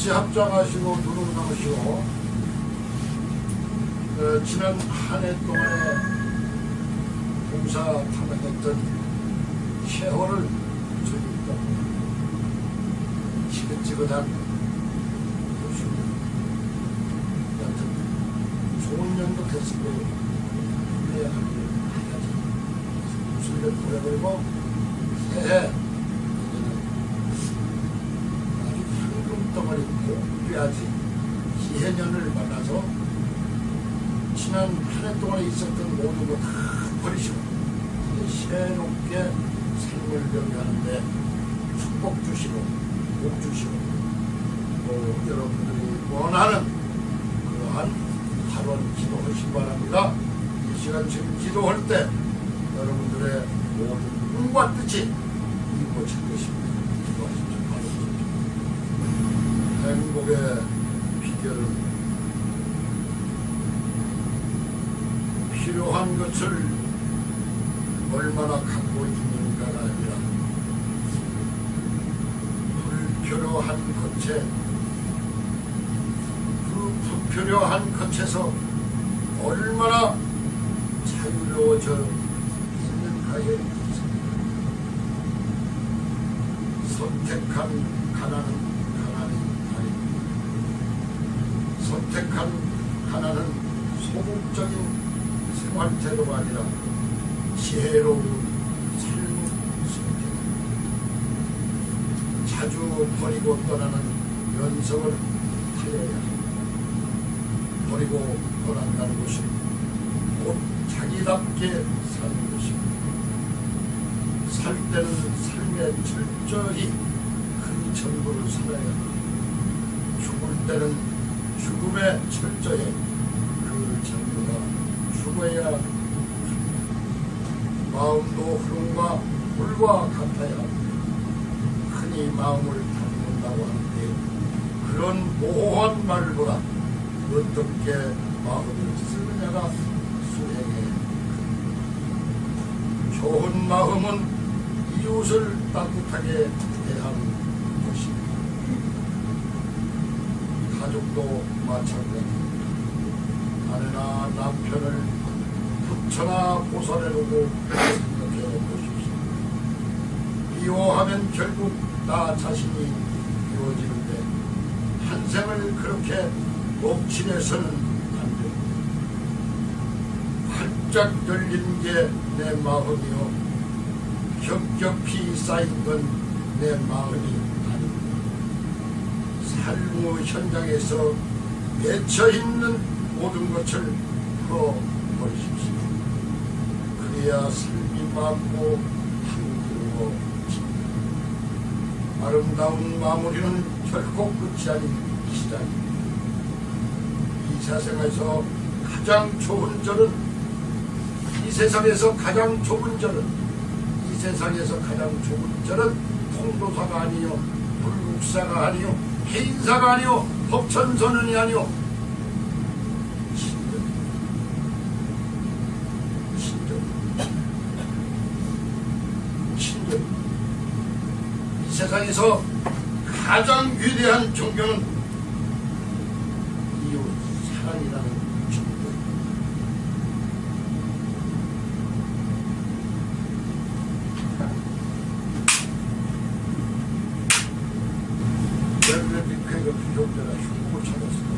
같이 합장하시고 감으시고 어, 지난 한 해 동안에 봉사 탐험했던 세월을 저기다 지긋지긋한 요즘 여튼 좋은 년도 됐을 거예요. 그래야 하길 해야지. 무슨 일 보내버리고 새해 아주 황금 복귀하지 기해년을 만나서 지난 한 해 동안에 있었던 모든 거 다 버리시고 새롭게 삶을 영위하는데 축복 주시고 복 주시고 또 여러분들이 원하는 그러한 하루한 기도하시기 바랍니다. 이 시간 지금 기도할 때 여러분들의 모든 꿈과 뜻이 이루어질 것입니다. 기도하십시오. 바라십시오. 행복의 비결은 필요한 것을 얼마나 갖고 있는가가 아니라 불필요한 것에 그 불필요한 것에서 얼마나 자유로워져 있는가에. 선택한 가난은 가난이 아닙니다. 선택한 가난은 소극적인 생활 태도가 아니라 지혜로운 삶의 선택. 자주 버리고 떠나는 연성을 하여야 합니다. 버리고 떠난다는 것이 곧 자기답게 사는 것입니다. 살 때는 삶의 철저히 그 전부를 살아야 합니다. 죽을 때는 죽음의 철저히 그 전부가 죽어야. 마음도 흐름과 물과 같아야. 흔히 마음을 담는다고 하는데 그런 모호한 말보다 어떻게 마음을 쓰느냐가 수행에 좋은 마음은 이웃을 따뜻하게 대하는 것입니다. 가족도 마찬가지입니다. 아내나 남편을 부처나 보살해놓고 생각해 보십시오. 미워하면 결국 나 자신이 미워지는데 한 생을 그렇게 엎치내서는 안 됩니다. 활짝 열린 게 내 마음이요. 겹겹이 쌓인 건 내 마음이 아닙니다. 삶의 현장에서 맺혀 있는 모든 것을 풀어버리십시오. 그래야 삶이 맑고 향기로워집니다. 아름다운 마무리는 결코 끝이 아닌 시작입니다. 이 세상에서 가장 좋은 절은 이 세상에서 가장 좁은 절은 이 세상에서 가장 좁은 절은 통도사가 아니요 불국사가 아니요 해 인사가 아니요 법천선언이 아니요 신전 신전 신전 이 세상에서 가장 위대한 종교는 이웃 사랑이라는 종교 벨벳빅회가 부족되라 흉곡을 찾았어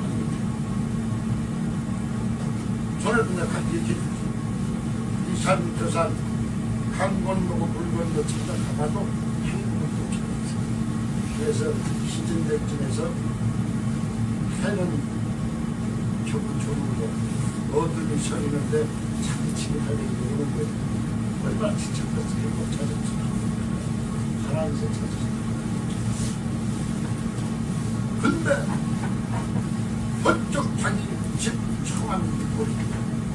전에도 내가 이렇게 이산 저산 강 건너고 물 건너 찾아가봐도 행복을 못 찾았어 그래서 시즌백쯤에서 해는 조금 조금으로 어둠이 서 있는데 자기 침이 달리고 오는 거예요 얼마나 지쳤겠어 행복 찾았어 하나님께서 찾았어 근데 번쩍 자기 집 청한 우리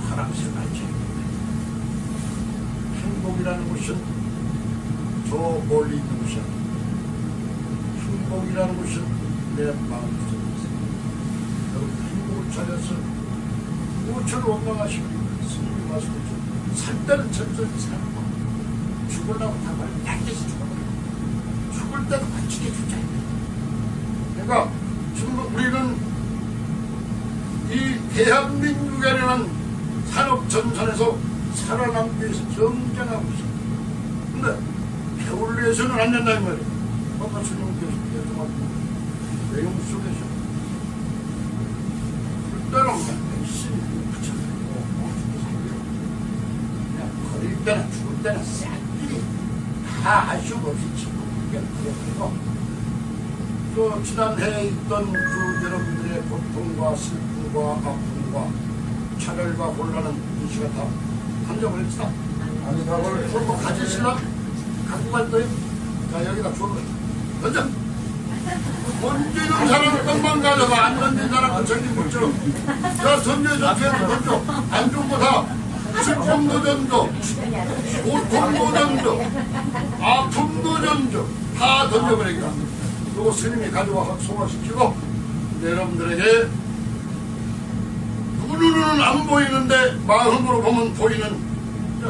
파랑새 날지 행복이라는 것은 저 멀리 있는 것이 아니야. 행복이라는 것은 내 마음속에 있어. 여러분 행복을 찾아서 무엇을 원망하십니까? 스님이 말씀하셨죠. 살 때는 천천히 살고 죽으려고 다 말고 얇게서 죽어버려. 죽을 때도 관측해 주자 내가 지금 우리는 이 대한민국이라는 산업 전선에서 살아남기 위해서 경쟁하고 있어. 근데 배울래서는 안 된다 이 말이야. 아까 스님께서 계속 내용 속에서 그때는 그냥 열심히 붙여가지고 그냥 버릴 때나 죽을 때나 싹들이 다 아쉬움 없이 지고 그게 그래서 또 지난해에 있던 그 여러분들의 고통과 슬픔과 아픔과 차별과 혼란은 이 시간 다 던져버립시다. 아니, 그걸 뭐 가지시나? 갖고 갈 거예요? 자, 여기다 줘. 던져! 던지는 사람은 떡만 가져가. 안 던진 사람은 저기 못 줘. 자, 던져줘. 쟤는 던져. 안 좋은 거 다. 슬픔도 던져. 고통도 던져. 아픔도 던져. 다 던져버리니까. 그리고 스님이 가져와서 소화시키고 여러분들에게 눈으로는 안 보이는데 마음으로 보면 보이는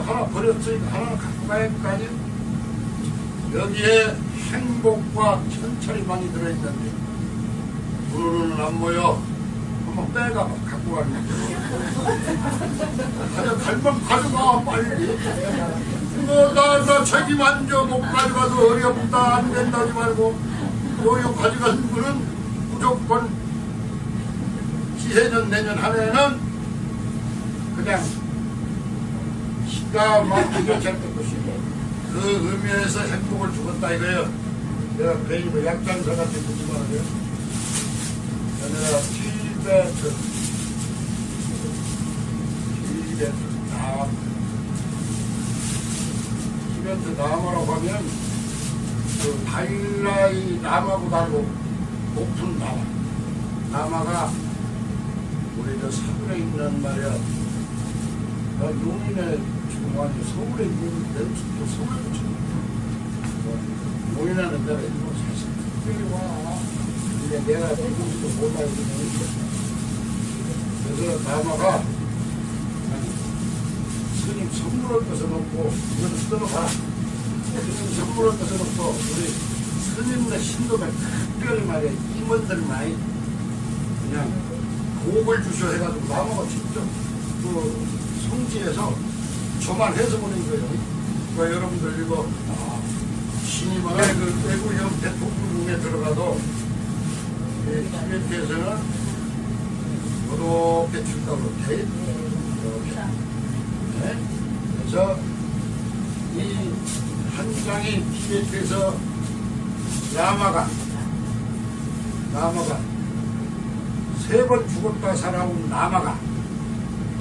하나 버렸으니까 하나는 갖고 가야 할 거 아니에요? 여기에 행복과 천철이 많이 들어있는데 눈으로는 안 보여. 한번 빼가 갖고 가는 가져 갈만 가져가 빨리. 뭐나 나 책임 안 져. 못 가져가도 어렵다. 안 된다 하지 말고 요요 가져간 분은 무조건 지해년 내년 한 해는 그냥 기가 막히게 잘 것이고 그 의미에서 행복을 주었다 이거예요. 내가 괜히 뭐 약장사 같은 거 듣지 말아요. 내가 티베트 티베트 남 티베트 남아라고 하면 그 달라이 남하고 달고 높은 남아 남아가 우리 저 서울에 있는 말이야. 나 용인에 지금 완전 서울에 있는 내 집도 서울에 붙여 용인하는 데가 일본 사실 특별히 와. 근데 내가 누군지도 몰라 이러는 그래서 남아가 스님 선물을 없고 이거는 써놓아 스님 것은 없고 우리 스님네 신도가 특별히 말이야 임원들 많이 그냥 곡을 주셔 해가지고 나무가 직접 그 성지에서 저만 해서 보낸 거예요. 그 여러분들 이거 아, 신임은 그 외국형 대통령에 들어가도 이 티베트에서는 이렇게 준다고 돼. 이렇게. 네? 그래서 이 한 장이 티베트에서 라마가 라마가 세 번 죽었다 살아온 남아가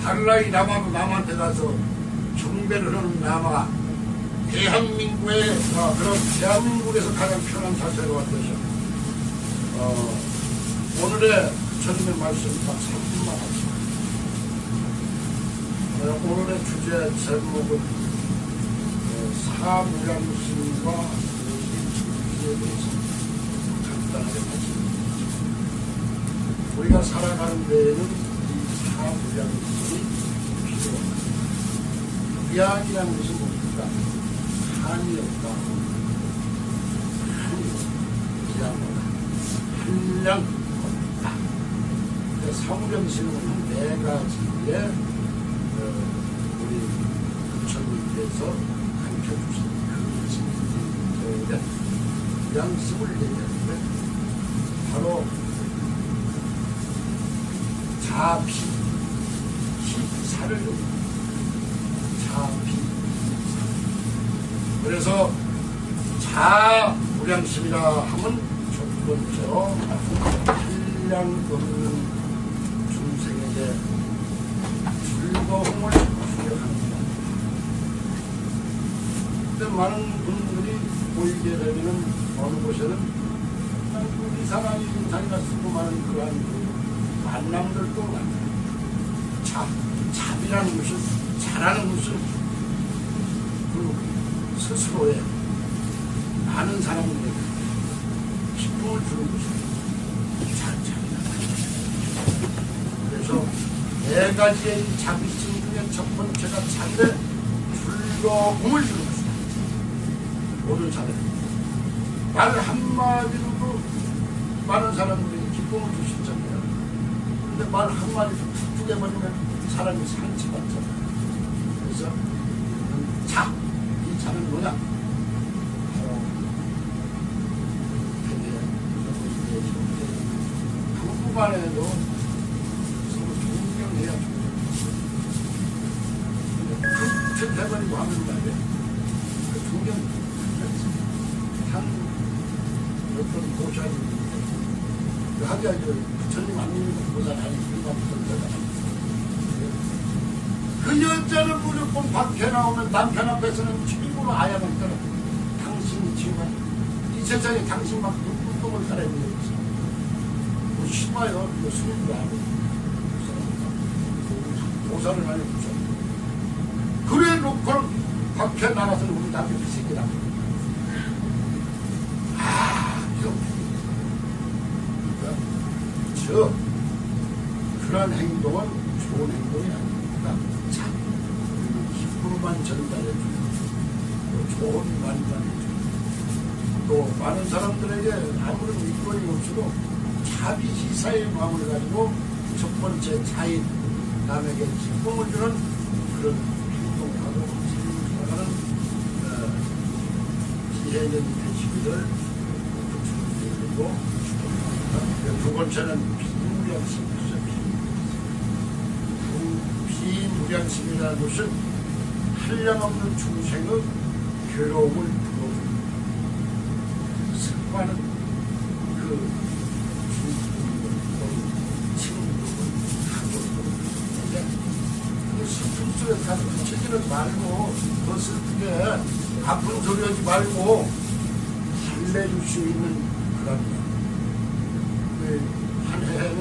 달라이 남아도 남한테 가서 경배를 하는 남아가 대한민국의 어, 그런 대한민국에서 가장 편한 자세로 왔듯이 어, 오늘의 전임의 말씀 딱 3분만 하겠습니다. 어, 오늘의 주제 제목은 어, 사무량심과 의에 대해서 간단하게 말씀드립니다. 우리가 살아가는 데에는 이 사무량심이 필요합니다. 무량이라는 것은 뭡니까? 한이 없다. 한이 무량하다. 한량 없다. 그 사무량심은 한 네 가지의 어, 우리 부처님께서 그 양심을 얘기하는데 바로 자비, 기사를 자비. 그래서 자무량심이라 하면 첫 번째로 한량 없는 중생에게 즐거움을 주려 합니다. 근데 많은 분들이 보이게 되면은 어느 곳에는 그 이상한 인상이나 쓰고 많은 그러한 그 만남들도 많아요. 자, 잡이라는 것은, 자라는 것은 그 스스로의 많은 사람들에게 기쁨을 주는 것입니다. 자, 자비다. 그래서 네 가지의 이 자비심 중에 첫 번째가 자기의 즐거움을 주는 모든 사람. 말 한마디로도 많은 사람들이 기쁨을 주실 점이야. 근데 말 한마디 툭툭 해버리면 사람이 상처받잖아. 그래서 자, 이 자는 뭐냐? 바로 부부간에도 서로 존경해야 존경. 툭툭 해버리고 하면 말이야. 그 존경, 한 어떤 보살이 그 하기야 그 부처님 안 믿는 보살 아니 그 여자는 무조건 밖에 나오면 남편 앞에서는 집으로 아야만 떨어 당신이 지금 이 세상에 당신만 눈금을 가려는 게 없어 뭐 심하여 뭐 스님도 아니고. 보살은 아니고 부처 그래 놓고는 밖에 나가서는 우리 남편 이 새끼라 아 이거. 그러니까 저 그런 행동은 좋은 행동이 아닙니다. 참 기쁨만 전달해주고 또 좋은 해주고 또 많은 사람들에게 아무런 일권이 없어도 자비 희사의 마음을 가지고 첫 번째 자인 남에게 기쁨을 주는 그런 행동하고 살아가는 어, 지혜적인 대시기를 부추기고 두 번째는 비무량심이죠. 비무량심이라는 것은 한량없는 중생의 괴로움을 풀어주는 습관은 그 중국을 친구를 하고 그 슬픔 속에 가서 그치지는 말고 그 슬프게 아픈 소리 하지 말고 달래줄 수 있는 그런 그한 해는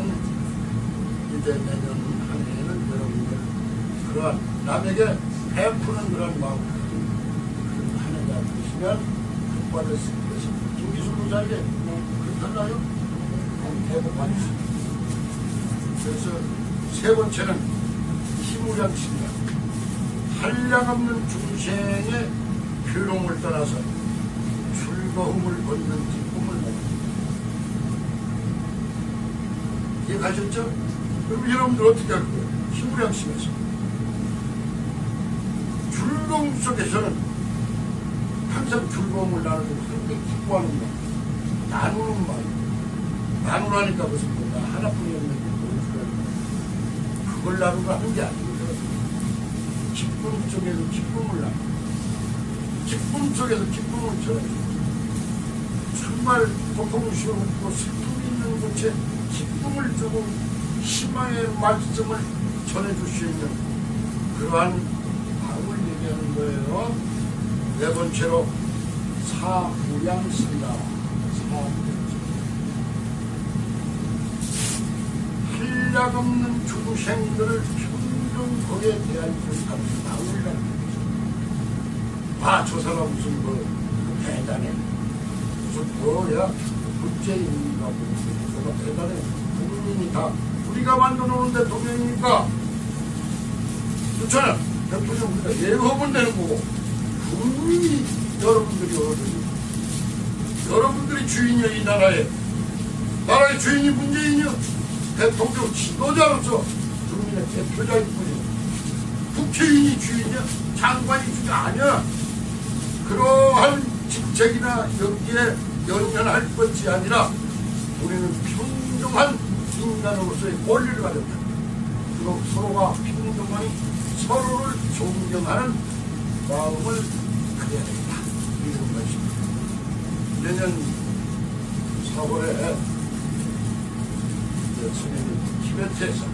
이제 내년 한 해는 여러분들 그러한 남에게 베푸는 그런 마음 그런 한 해가 되시면 복받을 수 있습니다. 김기수 뭐 그렇잖아요. 대복 받으십니다. 그래서 세 번째는 희무량심이다. 한량없는 중생의 괴로움을 떠나서 즐거움을 얻는 기쁨을 먹는 이해 가셨죠? 그럼 여러분들 어떻게 할 거예요? 희무량심에서 즐거움 속에서는 항상 즐거움을 나누고 함께 기뻐하는 것 나누는 말. 나누라니까 무슨 뭐 나 하나뿐이었는데 그걸 나누라 하는 게 아니고 기쁨 속에서 기쁨을 나누고 기쁨 속에서 기쁨을 전해주고 정말 고통스럽고 슬픔 있는 곳에 기쁨을 주고 희망의 말씀을 전해줄 수 있는 그러한 얘기하는 거예요. 네 번째로 사무량심이다. 사무량심. 한량 없는 중생들을 평등하게 대할 줄 아는 마음이라는 거죠. 아, 저 사람 무슨 뭐 대단해. 무슨 뭐야? 국제인인가 뭐가 대단해. 국민이 다 우리가 만들어 놓은 대통령이니까 그렇잖아. 대통령 우리가 예고하면 되는 거고. 국민이 여러분들이 어른이 여러분들이 주인이야 이 나라에. 나라의 주인이 문재인이요 대통령 지도자로서 국민의 대표자일 뿐이요 국회의원이 주인이야 장관이 주인 아니야. 그러한 직책이나 여기에 연연할 것이 아니라 우리는 평등한 인간으로서의 권리를 가졌다. 그리고 서로가 평등하니 서로를 존경하는 마음을 가져야 된다. 이런 것입니다. 내년 4월에 스님이 티베트에서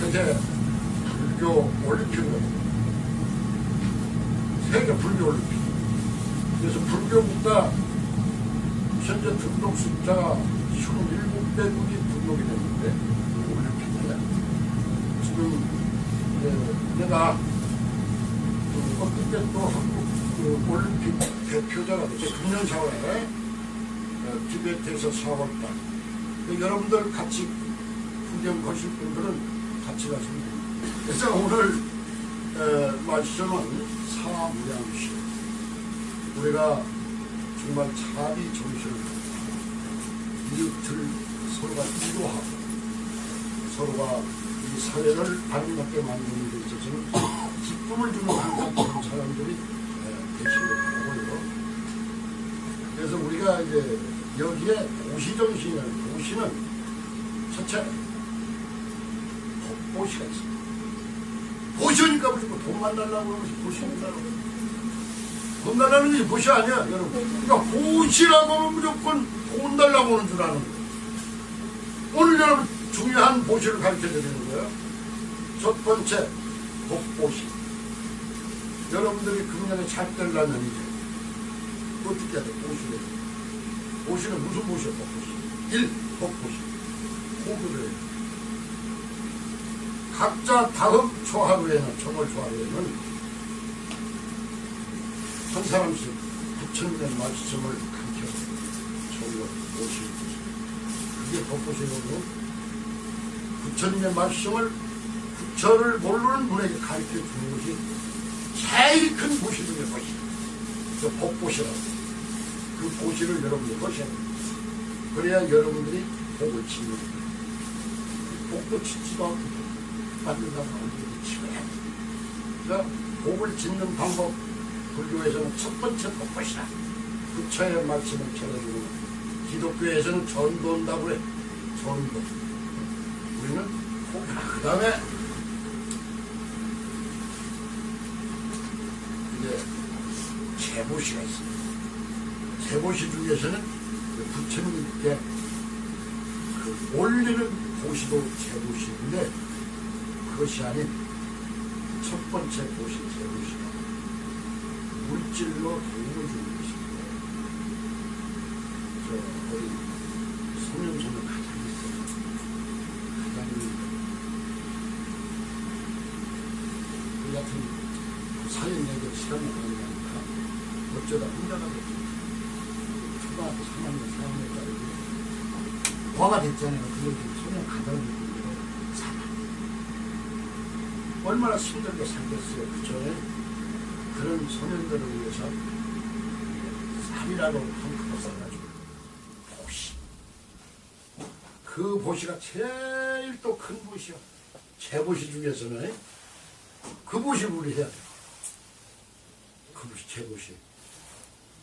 세계 불교 올림픽을 세계 불교 올림픽 그래서 불교 국가 현재 등록 숫자가 27개 국이 등록이 됐는데 그 올림픽에 지금 예, 내가 그 어떻게 또 한국 그 올림픽 대표자가 됐죠. 금년 4월에 어, 티베트에서 4월달 그 여러분들 같이 구경 보실 분들은 같이 가시면 됩니다. 그래서 오늘 에, 말씀은 사무량시 우리가 정말 자비 정신을 이웃을 서로가 이로하고 서로가 이 사회를 아름답게 만드는 데 있어서는 기쁨을 주는 그런 사람들이 예, 계시는 거고요. 그래서 우리가 이제 여기에 도시 정신을 도시는 첫째 보시가 있습니다. 보시니까 무슨 돈 만나려고 그러면 보시 만나려고 돈 달라는 게 보시 아니야 여러분 그러니까 보시라고 하면 무조건 돈 달라고 하는 줄 아는 거예요 오늘 여러분 중요한 보시를 가르쳐 드리는 거예요. 첫 번째 복보시. 여러분들이 금년에 잘 되려면 이제 어떻게 해야 돼? 보시를. 보시는 무슨 보시야? 복보시. 일 복보시. 호구를 각자 다음 초하루에는 정월 초하루에는 한 사람씩 부처님의 말씀을 가르쳐 정월 오실 그게 법보시고 부처님의 말씀을 부처를 모르는 분에게 가르쳐 주는 것이 제일 큰 보시는 것이 그 법보시라고 그 보시를 여러분이 돼요 그래야 여러분들이 복을 치는 거예요 복도 짓지도 않고 받는다고 하는 치워야 돼. 그래서 복을 짓는 방법 불교에서는 첫 번째 복것이다. 부처의 말씀을 전해주고 기독교에서는 전도한다고 그래. 전도. 그 다음에 이제 제보시가 있습니다. 제보시 중에서는 그 부처님께 그 올리는 보시도 제보시인데 그것이 아닌 첫 번째 보시 제보시가 물질로 도움을 주는 것입니다. 저 어디 소년소는 가장 있어요. 가장 그 같은 사연 얘기를 시간이 걸리니까 어쩌다 혼자가. 초등학교 3학년, 4학년 짜리 과가 됐잖아요. 그걸 지금 소년 가다는 얼마나 힘들게 살겠어요. 그 전에 그런 소년들을 위해서 살이라도 한푼 써가지고 보시. 그 보시가 제일 또 큰 보시요. 제보시 중에서는 그 보시를 우리 해야 돼. 제보시.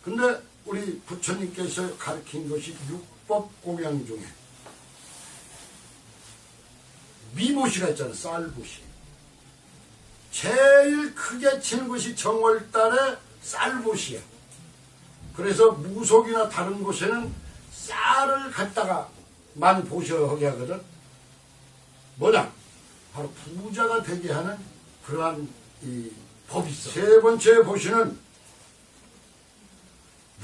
근데 우리 부처님께서 가르친 것이 육법 공양 중에 미보시가 있잖아, 쌀보시. 제일 크게 치는 것이 정월달에 쌀보시야. 그래서 무속이나 다른 곳에는 쌀을 갖다가 많이 보셔하게 하거든. 뭐냐? 바로 부자가 되게 하는 그러한 이 법이 있어. 세 번째 보시는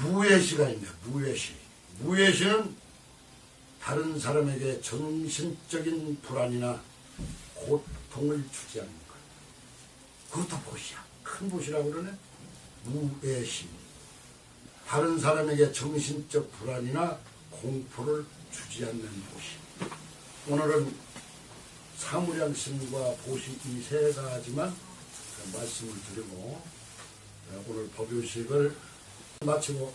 무예시가 있네. 무예 시. 무예 시는 다른 사람에게 정신적인 불안이나 고통을 주지 않는 것. 그것도 보시야. 큰 보시라고 그러네. 무예 시. 다른 사람에게 정신적 불안이나 공포를 주지 않는 보시. 오늘은 사무량심과 보시 이 세 가지만 말씀을 드리고 오늘 법요식을 마치고